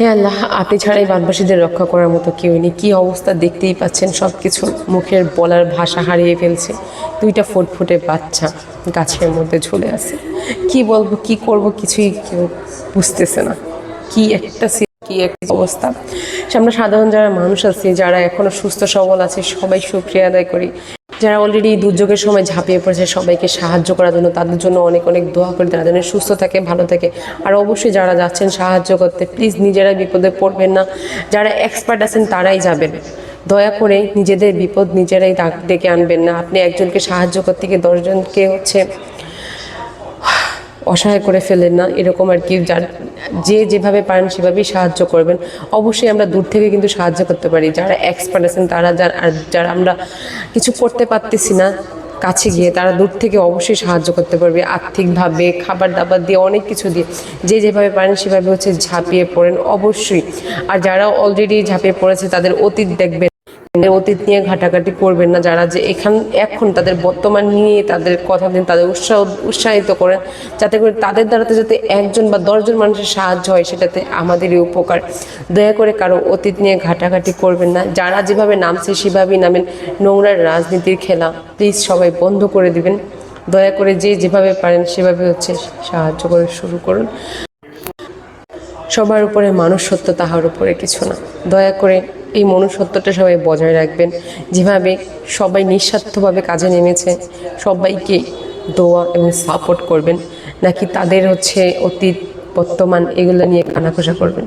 হে আল্লাহ, আপনি ছাড়াই বানবাসীদের রক্ষা করার মতো কেউ নেই। কী অবস্থা দেখতেই পাচ্ছেন সব কিছু মুখের বলার ভাষা হারিয়ে ফেলছে। দুইটা ফুটফুটে বাচ্চা গাছের মধ্যে ঝুলে আছে। কি বলব, কি করব কিছুই কেউ বুঝতেছে না। কি একটা কি একটা অবস্থা। আমরা সাধারণ যারা মানুষ আছি, যারা এখনও সুস্থ, সবল আছে, সবাই সুক্রিয়া আদায় করি। যারা অলরেডি দুর্যোগের সময় ঝাঁপিয়ে পড়েছে, সবাইকে সাহায্য করার জন্য তাদের জন্য অনেক অনেক দোয়া করে, তারা যেন সুস্থ থাকে, ভালো থাকে। আর অবশ্যই যারা যাচ্ছেন, সাহায্য করতে প্লিজ নিজেরা বিপদে পড়বেন না। যারা এক্সপার্ট আছেন, তারাই যাবেন। দয়া করে নিজেদের বিপদ নিজেরাই ডেকে আনবেন না। আপনি একজনকে সাহায্য করতে গিয়ে দশজনকে হচ্ছে অসহায় করে ফেলেন না, এরকম আর কি, যার যে যেভাবে পারেন সেভাবেই সাহায্য করবেন। অবশ্যই আমরা দূর থেকে কিন্তু সাহায্য করতে পারি। যারা এক্সপার্ট আছেন, তারা যারা, আর যারা আমরা কিছু করতে পারতেছি না, কাছে গিয়ে তারা দূর থেকে অবশ্যই সাহায্য করতে পারবে। আর্থিকভাবে খাবার দাবার দিয়ে অনেক কিছু দিয়ে, যে যেভাবে পারেন সেভাবে হচ্ছে ঝাঁপিয়ে পড়েন অবশ্যই। আর যারা অলরেডি ঝাঁপিয়ে পড়েছে, তাদের অতীত দেখবেন। অতীত নিয়ে ঘাটাঘাটি করবেন না। যারা যে এখান, এখন তাদের বর্তমান নিয়ে তাদের কথা দিন তাদের উৎসাহ উৎসাহিত করেন, যাতে করে তাদের দ্বারাতে যাতে একজন বা দশজন মানুষের সাহায্য হয়, সেটাতে আমাদেরই উপকার। দয়া করে কারও অতীত নিয়ে ঘাটাঘাটি করবেন না। যারা যেভাবে নামছে, সেভাবেই নামেন। নোংরার রাজনীতির খেলা প্লিজ সবাই বন্ধ করে দিবেন। দয়া করে যে যেভাবে পারেন, সেভাবে হচ্ছে সাহায্য করে শুরু করুন। সবার উপরে মানুষ সত্য তাহার উপরে কিছু না। দয়া করে এই মনুষ্যত্বটা সবাই বজায় রাখবেন। যেভাবে সবাই নিঃস্বার্থভাবে কাজে নেমেছে, সবাইকে দোয়া এবং সাপোর্ট করবেন, নাকি তাদের হচ্ছে অতীত, বর্তমান এগুলো নিয়ে কানাঘোষা করবেন?